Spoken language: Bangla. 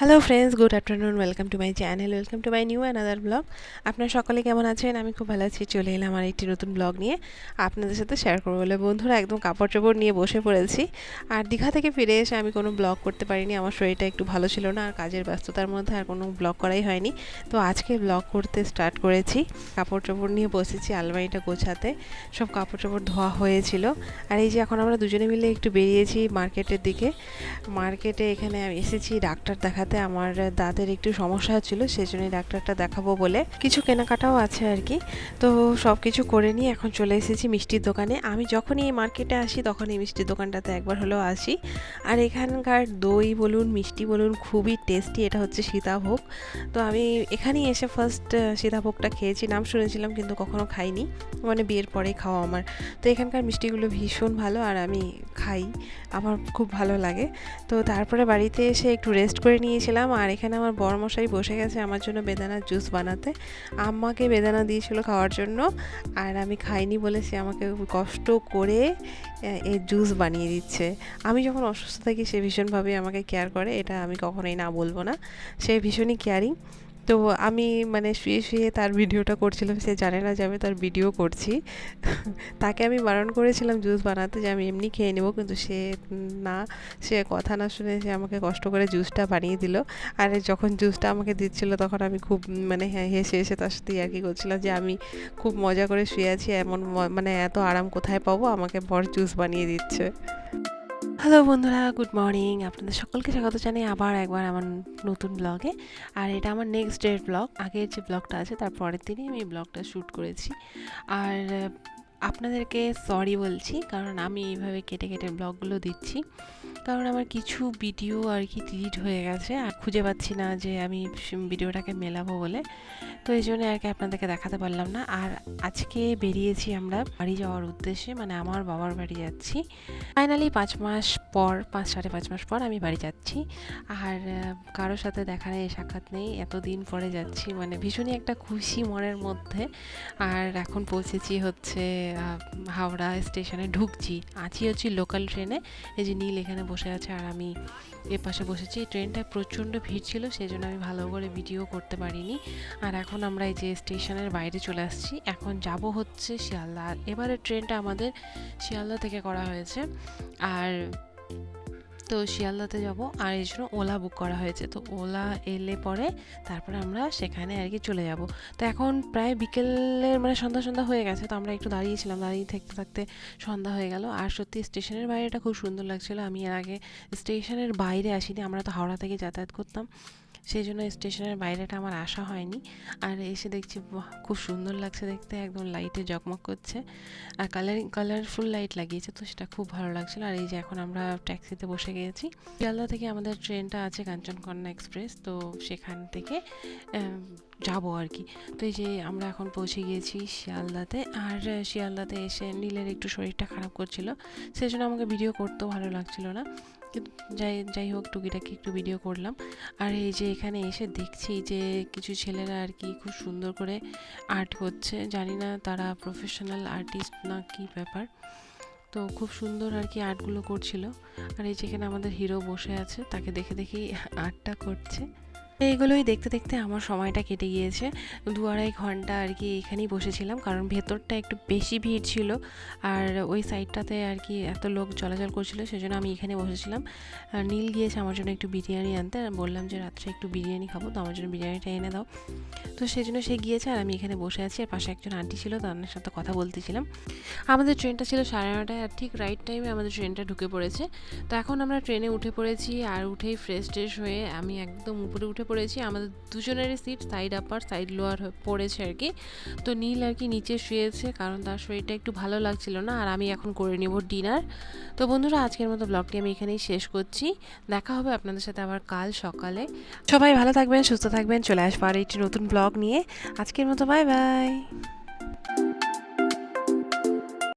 Hello friends good afternoon welcome to my channel welcome to my new another blog আপনারা সকলে কেমন আছেন? আমি খুব ভালো আছি, চলে এলাম আমার একটি নতুন ব্লগ নিয়ে। আপনাদের সাথে শেয়ার করব বলে বন্ধুরা একদম কাপড় চোপড় নিয়ে বসে পড়েছি। আর দীঘা থেকে ফিরে এসে আমি কোনো ব্লগ করতে পারিনি, আমার শরীরটা একটু ভালো ছিল না, আর কাজের ব্যস্ততার মধ্যে আর কোনো ব্লগ করাই হয়নি। তো আজকে ব্লগ করতে স্টার্ট করেছি। কাপড় চোপড় নিয়ে বসেছি আলমারিটা গোছাতে, সব কাপড় চোপড় ধোয়া হয়েছিল। আর এই যে এখন আমরা দুজনে মিলে একটু বেরিয়েছি মার্কেটের দিকে। মার্কেটে এখানে এসেছি, ডাক্তার দেখাতে। আমার দাঁতের একটু সমস্যা হচ্ছিল সেই জন্যই ডাক্তারটা দেখাবো বলে কিছু কেনাকাটাও আছে আর কি। তো সব কিছু করে নিয়ে এখন চলে এসেছি মিষ্টির দোকানে। আমি যখনই এই মার্কেটে আসি তখন এই মিষ্টির দোকানটাতে একবার হলেও আসি। আর এখানকার দই বলুন, মিষ্টি বলুন খুবই টেস্টি এটা হচ্ছে সীতাভোগ। তো আমি এখানেই এসে ফার্স্ট সীতাভোগটা খেয়েছি, নাম শুনেছিলাম কিন্তু কখনো খাইনি। মানে বিয়ের পরেই খাওয়া আমার। তো এখানকার মিষ্টিগুলো ভীষণ ভালো আর আমি খাই, আমার খুব ভালো লাগে। তো তারপরে বাড়িতে এসে একটু রেস্ট করে নিয়েছিলাম আর এখানে আমার বরমশাই বসে গেছে আমার জন্য বেদানার জুস বানাতে। আম্মাকে বেদানা দিয়েছিল খাওয়ার জন্য আর আমি খাইনি বলে সে আমাকে কষ্ট করে এই জুস বানিয়ে দিচ্ছে। আমি যখন অসুস্থ থাকি সে ভীষণভাবে আমাকে কেয়ার করে, এটা আমি কখনোই না বলব না। সে ভীষণই কেয়ারিং তো আমি মানে শুয়ে শুয়ে তার ভিডিওটা করছিলাম, সে জানে না যে আমি তার ভিডিও করছি। তাকে আমি বারণ করেছিলাম, জুস বানাতে যে আমি এমনি খেয়ে নেব, কিন্তু সে না, সে কথা না শুনে সে আমাকে কষ্ট করে জুসটা বানিয়ে দিল। আর যখন জুসটা আমাকে দিচ্ছিল, তখন আমি খুব মানে হ্যাঁ হেসে হেসে তার সাথে আর কি করছিলাম যে আমি খুব মজা করে শুয়ে আছি, এমন মানে এত আরাম কোথায় পাবো? আমাকে বর জুস বানিয়ে দিচ্ছে। হ্যালো বন্ধুরা, গুড মর্নিং। আপনাদের সকলকে স্বাগত জানাই আবার একবার আমার নতুন ব্লগে আর এটা আমার নেক্সট ডের ব্লগ আগের যে ব্লগটা আছে, তার পরের দিনই আমি ব্লগটা শ্যুট করেছি। আর আপনাদেরকে সরি বলছি, কারণ আমি এইভাবে কেটে কেটে ব্লগগুলো দিচ্ছি। কারণ আমার কিছু ভিডিও আর কি ডিলিট হয়ে গেছে। আর খুঁজে পাচ্ছি না যে আমি ভিডিওটাকে মেলাবো বলে। তো এই জন্য আর কি আপনাদেরকে দেখাতে পারলাম না। আর আজকে বেরিয়েছি আমরা বাড়ি যাওয়ার উদ্দেশ্যে। মানে আমার বাবার বাড়ি যাচ্ছি। ফাইনালি পাঁচ মাস পর, পাঁচ সাড়ে পাঁচ মাস পর আমি বাড়ি যাচ্ছি। আর কারোর সাথে দেখা নেই, সাক্ষাৎ নেই। এতদিন পরে যাচ্ছি। মানে ভীষণই একটা খুশি মনের মধ্যে। আর এখন পৌঁছেছি হচ্ছে হাওড়া স্টেশনে ঢুকছি। আছি হচ্ছি লোকাল ট্রেনে এই যে নীল এখানে বসে আছে আর আমি এ পাশে বসেছি। ট্রেনটায় প্রচণ্ড ভিড় ছিল সেই জন্য আমি ভালো করে ভিডিও করতে পারিনি। আর এখন আমরা এই যে স্টেশনের বাইরে চলে আসছি। এখন যাব হচ্ছে শিয়ালদা। এবারে ট্রেনটা আমাদের শিয়ালদা থেকে করা হয়েছে। আর তো শিয়ালদাতে যাব। আর এই জন্য ওলা বুক করা হয়েছে। তো ওলা এলে পরে তারপরে আমরা সেখানে আর কি চলে যাব। তো এখন প্রায় বিকেলের মানে সন্ধ্যা সন্ধ্যা হয়ে গেছে। তো আমরা একটু দাঁড়িয়েছিলাম। দাঁড়িয়ে থাকতে থাকতে সন্ধ্যা হয়ে গেল। আর সত্যি স্টেশনের বাইরেটা খুব সুন্দর লাগছিল। আমি এর আগে স্টেশনের বাইরে আসিনি। আমরা তো হাওড়া থেকে যাতায়াত করতাম। সেই জন্য স্টেশনের বাইরেটা আমার আসা হয়নি। আর এসে দেখছি খুব সুন্দর লাগছে দেখতে, একদম লাইটে জকমক করছে। আর কালারিং কালারফুল লাইট লাগিয়েছে, তো সেটা খুব ভালো লাগছিল। আর এই যে এখন আমরা ট্যাক্সিতে বসে গিয়েছি শিয়ালদা থেকে আমাদের ট্রেনটা আছে কাঞ্চনকন্যা এক্সপ্রেস তো সেখান থেকে যাব আর কি। তো এই যে আমরা এখন পৌঁছে গিয়েছি শিয়ালদাতে। আর শিয়ালদাতে এসে নীলের একটু শরীরটা খারাপ করছিল সেই জন্য আমাকে ভিডিও করতেও ভালো লাগছিল না। কিন্তু যাই যাই হোক, টুকিটাকি একটু ভিডিও করলাম। আর এই যে এখানে এসে দেখছি যে কিছু ছেলেরা আর কি খুব সুন্দর করে আর্ট করছে। জানি না তারা প্রফেশনাল আর্টিস্ট না কি ব্যাপার। তো খুব সুন্দর আর কি আর্টগুলো করছিল। আর এই যেখানে আমাদের হিরো বসে আছে, তাকে দেখে দেখেই আর্টটা করছে। এইগুলোই দেখতে দেখতে আমার সময়টা কেটে গিয়েছে। দু আড়াই ঘণ্টা আর কি এখানেই বসেছিলাম, কারণ ভেতরটা একটু বেশি ভিড় ছিল আর ওই সাইডটাতে আর কি এত লোক চলাচল করছিল, সেজন্য আমি এখানে বসেছিলাম। নীল গিয়েছে আমার জন্য একটু বিরিয়ানি আনতে, আর বললাম যে রাত্রে একটু বিরিয়ানি খাব, তো আমার জন্য বিরিয়ানিটা এনে দাও। তো সেই জন্য সে গিয়েছে আর আমি এখানে বসে আছি, আর পাশে একজন আন্টি ছিল, তার সাথে কথা বলতেছিলাম। আমাদের ট্রেনটা ছিল সাড়ে নটায় আর ঠিক রাইট টাইমে আমাদের ট্রেনটা ঢুকে পড়েছে। তো এখন আমরা ট্রেনে উঠে পড়েছি, আর উঠেই ফ্রেশ ট্রেশ হয়ে আমি একদম উপরে উঠে পড়েছি, আমাদের দুজনেরই seat side upper side lower পড়েছে আর কি। তো নীল আর কি নিচে শুয়েছে, কারণ তার শরীরটা একটু ভালো লাগছিল না, আর আমি এখন করে নেব ডিনার তো বন্ধুরা, আজকের মতো ব্লগটি আমি এখানেই শেষ করছি। দেখা হবে আপনাদের সাথে আবার কাল সকালে। সবাই ভালো থাকবেন, সুস্থ থাকবেন, চলে আসব আর একটি নতুন ব্লগ নিয়ে। আজকের মতো বাই বাই